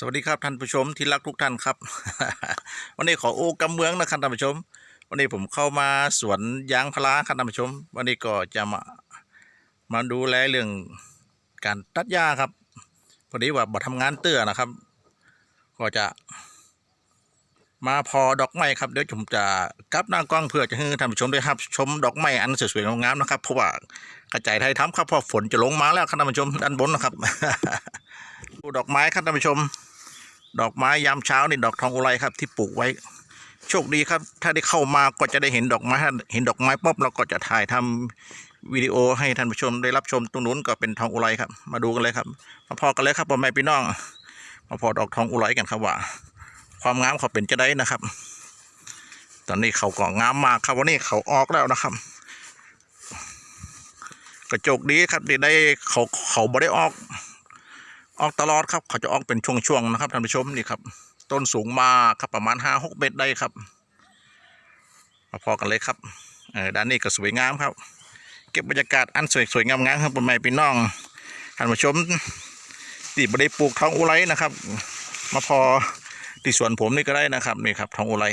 สวัสดีครับท่านผู้ชมที่รักทุกท่านครับ วันนี้ขอโอกำเมืองนะครับท่านผู้ชม วันนี้ผมเข้ามาสวนยางพาราครับท่านผู้ชม วันนี้ก็จะมามาดูแลเรื่องการตัดหญ้าครับพอดีว่าบ่ทำงานเตื้อนะครับ ก็จะ มาพอดอกไม้ครับเดี๋ยวผมจะกลับหน้ากล้องเพื่อจะให้ท่านผู้ชมได้ครับ ชมดอกไม้อันสวยๆงามๆนะครับเพราะว่ากระจายไทยทำครับเพราะฝนจะลงมาแล้วครับท่านผู้ชมด้านบนนะครับดูดอกไม้ครับท่านผู้ชม ดอกไม้ยามเช้านี่ดอกทองอุไรครับ ที่ปลูกไว้ โชคดีครับ ถ้าได้เข้ามาก็จะได้เห็นดอกไม้ถ้าเห็นดอกไม้ปุ๊บเราก็จะถ่ายทำวิดีโอให้ท่านผู้ชมได้รับชมตรงนู้นก็เป็นทองอุไรครับ มาดูกันเลยครับ มาพอกันเลยครับพ่อแม่พี่น้อง มาพอดอกทองอุไรกันครับว่า ความงามเขาเป็นจะได้นะครับ ตอนนี้เขาก็งามมากครับวันนี้เขาออกแล้วนะครับกระจกดีครับที่ได้เขาเขาบ่ได้ออก ออกตลอดครับ เขาจะออกเป็นช่วงๆนะครับท่านผู้ชมนี่ครับ ต้นสูงมากครับประมาณห้าหกเมตรได้ครับมาพอกันเลยครับเออด้านนี้ก็สวยงามครับ เก็บบรรยากาศอันสวยๆงามๆครับบนไม้พี่น้องท่านผู้ชมที่บ่ได้ปลูกทองอุไรนะครับ มาพอที่สวนผมนี่ก็ได้นะครับนี่ครับทองอุไร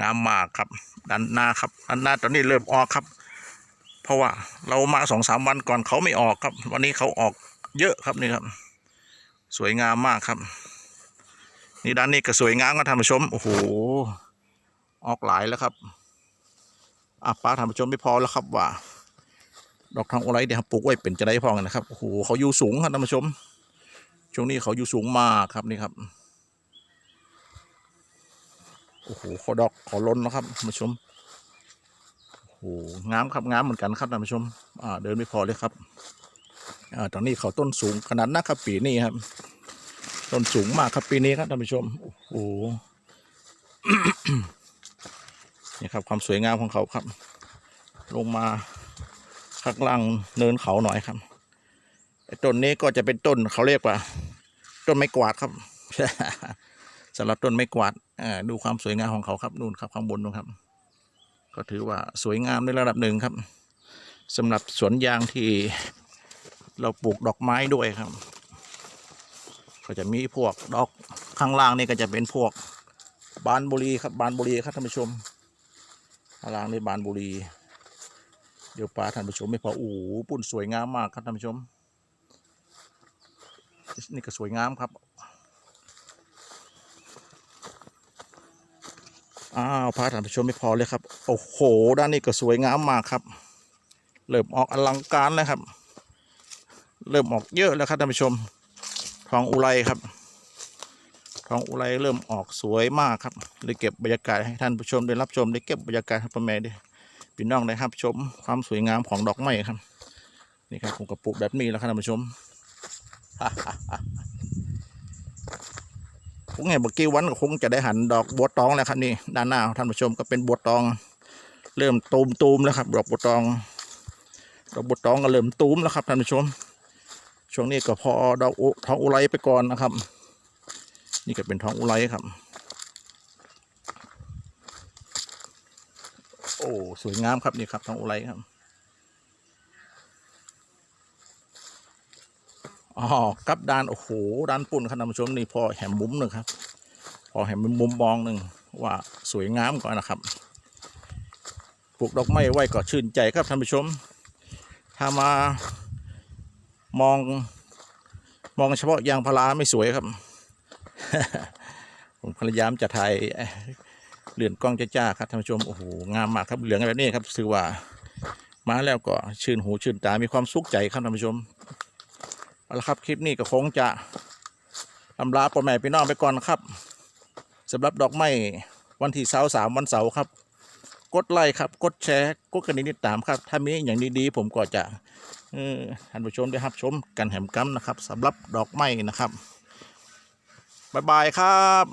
งามมากครับด้านหน้าครับด้านหน้าตอนนี้เริ่มออกครับ เพราะว่าเรามาสองสามวันก่อนเขาไม่ออกครับ วันนี้เขาออกเยอะครับนี่ครับ สวยงามมากครับ นี่ด้านนี้ก็สวยงามครับท่านผู้ชม โอ้โห ออกหลายแล้วครับอะป้าท่านผู้ชมไม่พอแล้วครับว่า ดอกทองอุไรเดี๋ยวครับปลูกไว้เป็นจะได้พอกันนะครับ โอ้โหเขาอยู่สูงครับท่านผู้ชม ช่วงนี้เขาอยู่สูงมากครับนี่ครับโอ้โหขอดอกขอล้นนะครับท่านผู้ชมโอ้โหงามครับงามเหมือนกันครับท่านผู้ชม อ่า เดินไม่พอเลยครับ อ่าตอนนี้เขาต้นสูงขนาดนะครับปีนี้ครับ ต้นสูงมากครับปีนี้ครับท่านผู้ชมโอ้โหนี่ครับความสวยงามของเขาครับ ลงมาข้างล่างเนินเขาหน่อยครับต้นนี้ก็จะเป็นต้นเขาเรียกว่า ต้นไม้กวาดครับสำหรับต้นไม้กวาดดูความสวยงามของเขาครับนู่นครับข้างบนนู่นครับ ก็ถือว่าสวยงามในระดับหนึ่งครับสำหรับสวนยางที่ เราปลูกดอกไม้ด้วยครับ ก็จะมีพวกดอกข้างล่างนี่ก็จะเป็นพวกบานบุรีครับบานบุรีครับท่านผู้ชมข้างล่างนี่บานบุรี เดี๋ยวปลาท่านผู้ชมไม่พอโอ้โหปุ่นสวยงามมากครับท่านผู้ชม นี่ก็สวยงามครับอ้าวพาท่านผู้ชมไม่พอเลยครับ โอ้โห ด้านนี้ก็สวยงามมากครับ เริ่มออกอลังการแล้วครับ เริ่มออกเยอะแล้วครับท่านผู้ชม ทองอุไรครับ ทองอุไรเริ่มออกสวยมากครับเลยเก็บบรรยากาศให้ท่านผู้ชมได้รับชมได้เก็บบรรยากาศให้พ่อแม่ได้พี่น้องได้รับชม ความสวยงามของดอกไม้ครับ นี่ครับผมกระปุกแบบนี้แล้วครับท่านผู้ชมคงไงบกี้วันก็คงจะได้หันดอกบัวตองแล้วครับนี่ด้านหน้าท่านผู้ชมก็เป็นบัวตอง เริ่มตูมตูมๆแล้วครับ ดอกบัวตอง ดอกบัวตองก็เริ่มตูมแล้วครับท่านผู้ชม ช่วงนี้ก็พอดอกอุทองอุไรไปก่อนนะครับ นี่ก็เป็นท้องอุไรครับ โอ้สวยงามครับนี่ครับท้องอุไรครับอ๋อกับด้านโอ้โหด้านปุ่นครับท่านผู้ชมนี่พอแหมมุมหนึ่งครับ พอแหมมุมมองหนึ่งว่าสวยงามก่อนนะครับปลูกดอกไม้ไว้ก็ชื่นใจครับท่านผู้ชมถ้ามา มอง มองเฉพาะยางพาราไม่สวยครับ ผมพยายามจะถ่ายเลือนกล้องจ้าๆครับท่านผู้ชมโอ้โหงามมากครับเหลืองแบบนี้ครับถือว่ามาแล้วก็ชื่นหูชื่นตา มีความสุขใจครับท่านผู้ชมเอาละครับคลิปนี้ก็คงจะอำลาพ่อแม่พี่น้องไปก่อนครับสำหรับดอกไม้วันที่เสาร์สามวันเสาร์ครับ กดไลค์ครับ กดแชร์ กดกระดิ่งติดตามครับ ถ้ามีอย่างดีๆผมก็จะท่านผู้ชมได้รับชมกันแหมกัมนะครับสำหรับดอกไม้นะครับบายบายครับ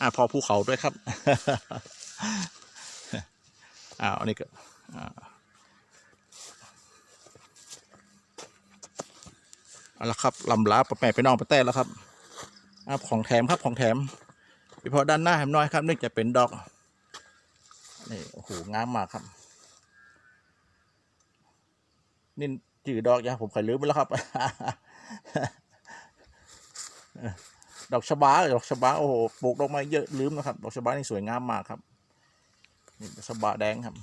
อ่าพอภูเขาด้วยครับอ้าวอันนี้ก็อ่าเอาละครับลำลาปะแปะไปน้องปะแต้แล้วครับอ่าของแถมครับของแถมเฉพาะด้านหน้าแหมน้อยครับเนื่องจากเป็นดอก นี่โอ้โหงามมากครับ นี่จืดดอกยาผมเคยลืมไปแล้วครับ ดอกชบาดอกชบาโอ้โหปลูกดอกไม้เยอะลืมนะครับ ดอกชบานี่สวยงามมากครับนี่ดอกชบาแดงครับ